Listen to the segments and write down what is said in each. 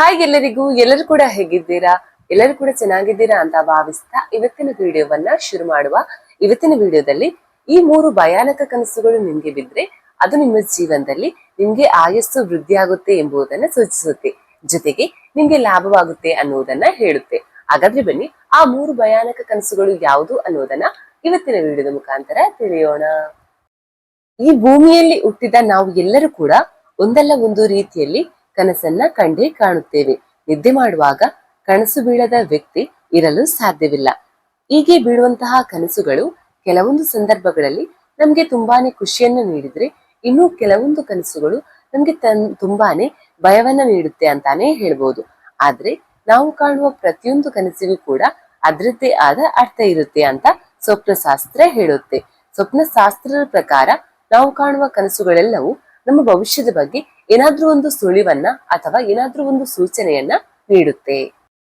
Hi ಎಲ್ಲರಿಗೂ, ಎಲ್ಲರೂ ಕೂಡ ಹೇಗಿದ್ದೀರಾ? ಎಲ್ಲರೂ ಕೂಡ ಚೆನ್ನಾಗಿದ್ದೀರಾ ಅಂತ ಭಾವಿಸ್ತಾ ಇವತ್ತಿನ ವಿಡಿಯೋವನ್ನ ಶುರು ಮಾಡುವ. ಇವತ್ತಿನ ವಿಡಿಯೋದಲ್ಲಿ ಈ ಮೂರು ಭಯಾನಕ ಕನಸುಗಳು ನಿಮ್ಗೆ ಬಿದ್ರೆ ಅದು ನಿಮ್ಮ ಜೀವನದಲ್ಲಿ ನಿಮ್ಗೆ ಆಯಸ್ಸು ವೃದ್ಧಿಯಾಗುತ್ತೆ ಎಂಬುದನ್ನ ಸೂಚಿಸುತ್ತೆ. ಜೊತೆಗೆ ನಿಮ್ಗೆ ಲಾಭವಾಗುತ್ತೆ ಅನ್ನುವುದನ್ನ ಹೇಳುತ್ತೆ. ಹಾಗಾದ್ರೆ ಬನ್ನಿ, ಆ ಮೂರು ಭಯಾನಕ ಕನಸುಗಳು ಯಾವುದು ಅನ್ನೋದನ್ನ ಇವತ್ತಿನ ವಿಡಿಯೋದ ಮುಖಾಂತರ ತಿಳಿಯೋಣ. ಈ ಭೂಮಿಯಲ್ಲಿ ಹುಟ್ಟಿದ ನಾವು ಎಲ್ಲರೂ ಕೂಡ ಒಂದಲ್ಲ ಒಂದು ರೀತಿಯಲ್ಲಿ ಕನಸನ್ನ ಕಂಡೇ ಕಾಣುತ್ತೇವೆ. ನಿದ್ದೆ ಮಾಡುವಾಗ ಕನಸು ಬೀಳದ ವ್ಯಕ್ತಿ ಇರಲು ಸಾಧ್ಯವಿಲ್ಲ. ಹೀಗೆ ಬೀಳುವಂತಹ ಕನಸುಗಳು ಕೆಲವೊಂದು ಸಂದರ್ಭಗಳಲ್ಲಿ ನಮ್ಗೆ ತುಂಬಾನೇ ಖುಷಿಯನ್ನ ನೀಡಿದ್ರೆ ಇನ್ನು ಕೆಲವೊಂದು ಕನಸುಗಳು ನಮ್ಗೆ ತುಂಬಾನೇ ಭಯವನ್ನ ನೀಡುತ್ತೆ ಅಂತಾನೆ ಹೇಳ್ಬೋದು. ಆದ್ರೆ ನಾವು ಕಾಣುವ ಪ್ರತಿಯೊಂದು ಕನಸಿಗೂ ಕೂಡ ಅದರದ್ದೇ ಆದ ಅರ್ಥ ಇರುತ್ತೆ ಅಂತ ಸ್ವಪ್ನ ಶಾಸ್ತ್ರ ಹೇಳುತ್ತೆ. ಸ್ವಪ್ನ ಶಾಸ್ತ್ರದ ಪ್ರಕಾರ ನಾವು ಕಾಣುವ ಕನಸುಗಳೆಲ್ಲವೂ ನಮ್ಮ ಭವಿಷ್ಯದ ಬಗ್ಗೆ ಏನಾದ್ರೂ ಒಂದು ಸುಳಿವನ್ನ ಅಥವಾ ಏನಾದ್ರೂ ಒಂದು ಸೂಚನೆಯನ್ನ ನೀಡುತ್ತೆ.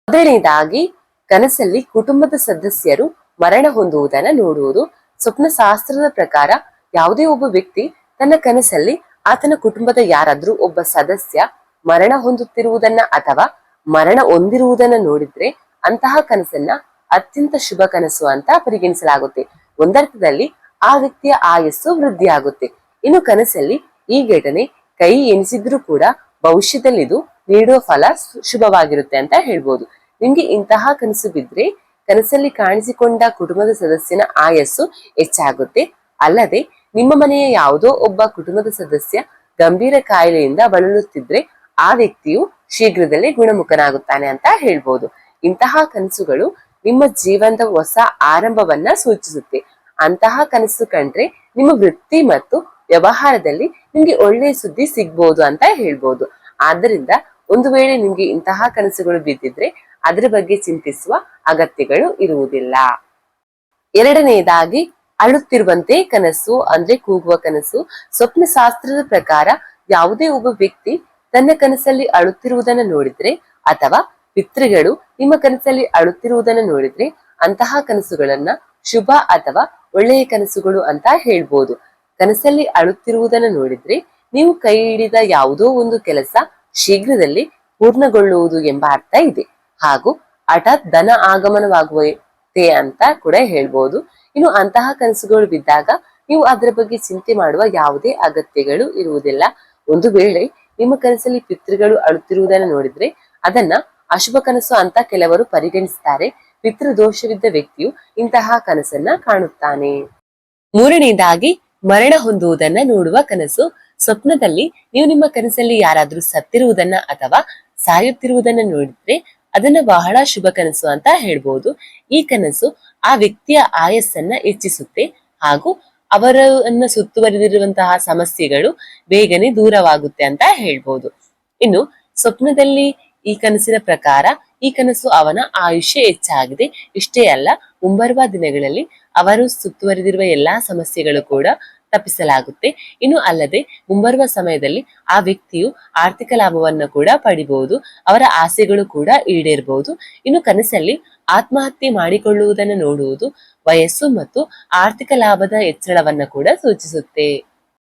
ಮೊದಲನೇದಾಗಿ, ಕನಸಲ್ಲಿ ಕುಟುಂಬದ ಸದಸ್ಯರು ಮರಣ ಹೊಂದುವುದನ್ನ ನೋಡುವುದು. ಸ್ವಪ್ನ ಶಾಸ್ತ್ರದ ಪ್ರಕಾರ ಯಾವುದೇ ಒಬ್ಬ ವ್ಯಕ್ತಿ ತನ್ನ ಕನಸಲ್ಲಿ ಆತನ ಕುಟುಂಬದ ಯಾರಾದ್ರೂ ಒಬ್ಬ ಸದಸ್ಯ ಮರಣ ಹೊಂದುತ್ತಿರುವುದನ್ನ ಅಥವಾ ಮರಣ ಹೊಂದಿರುವುದನ್ನ ನೋಡಿದ್ರೆ ಅಂತಹ ಕನಸನ್ನ ಅತ್ಯಂತ ಶುಭ ಕನಸು ಅಂತ ಪರಿಗಣಿಸಲಾಗುತ್ತೆ. ಒಂದರ್ಥದಲ್ಲಿ ಆ ವ್ಯಕ್ತಿಯ ಆಯಸ್ಸು ವೃದ್ಧಿಯಾಗುತ್ತೆ. ಇನ್ನು ಕನಸಲ್ಲಿ ಈ ಘಟನೆ ಕೈ ಎನಿಸಿದ್ರೂ ಕೂಡ ಭವಿಷ್ಯದಲ್ಲಿ ಇದು ನೀಡುವ ಫಲ ಶುಭವಾಗಿರುತ್ತೆ ಅಂತ ಹೇಳ್ಬೋದು. ನಿಮ್ಗೆ ಇಂತಹ ಕನಸು ಬಿದ್ರೆ ಕನಸಲ್ಲಿ ಕಾಣಿಸಿಕೊಂಡ ಕುಟುಂಬದ ಸದಸ್ಯನ ಆಯಸ್ಸು ಹೆಚ್ಚಾಗುತ್ತೆ. ಅಲ್ಲದೆ ನಿಮ್ಮ ಮನೆಯ ಯಾವುದೋ ಒಬ್ಬ ಕುಟುಂಬದ ಸದಸ್ಯ ಗಂಭೀರ ಕಾಯಿಲೆಯಿಂದ ಬಳಲುತ್ತಿದ್ರೆ ಆ ವ್ಯಕ್ತಿಯು ಶೀಘ್ರದಲ್ಲೇ ಗುಣಮುಖನಾಗುತ್ತಾನೆ ಅಂತ ಹೇಳ್ಬೋದು. ಇಂತಹ ಕನಸುಗಳು ನಿಮ್ಮ ಜೀವನದ ಹೊಸ ಆರಂಭವನ್ನ ಸೂಚಿಸುತ್ತೆ. ಅಂತಹ ಕನಸು ಕಂಡ್ರೆ ನಿಮ್ಮ ವೃತ್ತಿ ಮತ್ತು ವ್ಯವಹಾರದಲ್ಲಿ ನಿಮ್ಗೆ ಒಳ್ಳೆಯ ಸುದ್ದಿ ಸಿಗ್ಬೋದು ಅಂತ ಹೇಳ್ಬೋದು. ಆದ್ದರಿಂದ ಒಂದು ವೇಳೆ ನಿಮ್ಗೆ ಇಂತಹ ಕನಸುಗಳು ಬಿದ್ದಿದ್ರೆ ಅದರ ಬಗ್ಗೆ ಚಿಂತಿಸುವ ಅಗತ್ಯಗಳು ಇರುವುದಿಲ್ಲ. ಎರಡನೆಯದಾಗಿ ಅಳುತ್ತಿರುವಂತೆ ಕನಸು ಅಂದ್ರೆ ಕೂಗುವ ಕನಸು ಸ್ವಪ್ನ ಶಾಸ್ತ್ರದ ಪ್ರಕಾರ ಯಾವುದೇ ಒಬ್ಬ ವ್ಯಕ್ತಿ ತನ್ನ ಕನಸಲ್ಲಿ ಅಳುತ್ತಿರುವುದನ್ನು ನೋಡಿದ್ರೆ ಅಥವಾ ಪಿತೃಗಳು ನಿಮ್ಮ ಕನಸಲ್ಲಿ ಅಳುತ್ತಿರುವುದನ್ನು ನೋಡಿದ್ರೆ ಅಂತಹ ಕನಸುಗಳನ್ನ ಶುಭ ಅಥವಾ ಒಳ್ಳೆಯ ಕನಸುಗಳು ಅಂತ ಹೇಳ್ಬೋದು. ಕನಸಲ್ಲಿ ಅಳುತ್ತಿರುವುದನ್ನು ನೋಡಿದ್ರೆ ನೀವು ಕೈ ಹಿಡಿದ ಯಾವುದೋ ಒಂದು ಕೆಲಸ ಶೀಘ್ರದಲ್ಲಿ ಪೂರ್ಣಗೊಳ್ಳುವುದು ಎಂಬ ಅರ್ಥ ಇದೆ. ಹಾಗೂ ಹಠಾತ್ ಧನ ಆಗಮನವಾಗುವಂತೆ ಅಂತ ಕೂಡ ಹೇಳ್ಬೋದು. ಇನ್ನು ಅಂತಹ ಕನಸುಗಳು ಬಿದ್ದಾಗ ನೀವು ಅದರ ಬಗ್ಗೆ ಚಿಂತೆ ಮಾಡುವ ಯಾವುದೇ ಅಗತ್ಯಗಳು ಇರುವುದಿಲ್ಲ. ಒಂದು ವೇಳೆ ನಿಮ್ಮ ಕನಸಲ್ಲಿ ಪಿತೃಗಳು ಅಳುತ್ತಿರುವುದನ್ನು ನೋಡಿದ್ರೆ ಅದನ್ನ ಅಶುಭ ಕನಸು ಅಂತ ಕೆಲವರು ಪರಿಗಣಿಸುತ್ತಾರೆ ಪಿತೃದೋಷವಿದ್ದ ವ್ಯಕ್ತಿಯು ಇಂತಹ ಕನಸನ್ನ ಕಾಣುತ್ತಾನೆ. ಮೂರನೇದಾಗಿ ಮರಣ ಹೊಂದುವುದನ್ನ ನೋಡುವ ಕನಸು ಸ್ವಪ್ನದಲ್ಲಿ. ನೀವು ನಿಮ್ಮ ಕನಸಲ್ಲಿ ಯಾರಾದ್ರೂ ಸತ್ತಿರುವುದನ್ನ ಅಥವಾ ಸಾಯುತ್ತಿರುವುದನ್ನ ನೋಡಿದ್ರೆ ಅದನ್ನ ಬಹಳ ಶುಭ ಕನಸು ಅಂತ ಹೇಳ್ಬಹುದು ಈ ಕನಸು ಆ ವ್ಯಕ್ತಿಯ ಆಯಸ್ಸನ್ನ ಹೆಚ್ಚಿಸುತ್ತೆ ಹಾಗೂ ಅವರನ್ನ ಸುತ್ತುವರಿದಿರುವಂತಹ ಸಮಸ್ಯೆಗಳು ಬೇಗನೆ ದೂರವಾಗುತ್ತೆ ಅಂತ ಹೇಳ್ಬೋದು. ಇನ್ನು ಸ್ವಪ್ನದಲ್ಲಿ ಈ ಕನಸಿನ ಪ್ರಕಾರ ಈ ಕನಸು ಅವನ ಆಯುಷ್ಯ ಹೆಚ್ಚಾಗಿದೆ. ಇಷ್ಟೇ ಅಲ್ಲ, ಮುಂಬರುವ ದಿನಗಳಲ್ಲಿ ಅವರು ಸುತ್ತುವರಿದಿರುವ ಎಲ್ಲಾ ಸಮಸ್ಯೆಗಳು ಕೂಡ ತಪ್ಪಿಸಲಾಗುತ್ತೆ. ಇನ್ನು ಅಲ್ಲದೆ, ಮುಂಬರುವ ಸಮಯದಲ್ಲಿ ಆ ವ್ಯಕ್ತಿಯು ಆರ್ಥಿಕ ಲಾಭವನ್ನ ಕೂಡ ಪಡಿಬಹುದು, ಅವರ ಆಸೆಗಳು ಕೂಡ ಈಡೇರಬಹುದು. ಇನ್ನು ಕನಸಲ್ಲಿ ಆತ್ಮಹತ್ಯೆ ಮಾಡಿಕೊಳ್ಳುವುದನ್ನು ನೋಡುವುದು ವಯಸ್ಸು ಮತ್ತು ಆರ್ಥಿಕ ಲಾಭದ ಹೆಚ್ಚಳವನ್ನ ಕೂಡ ಸೂಚಿಸುತ್ತೆ.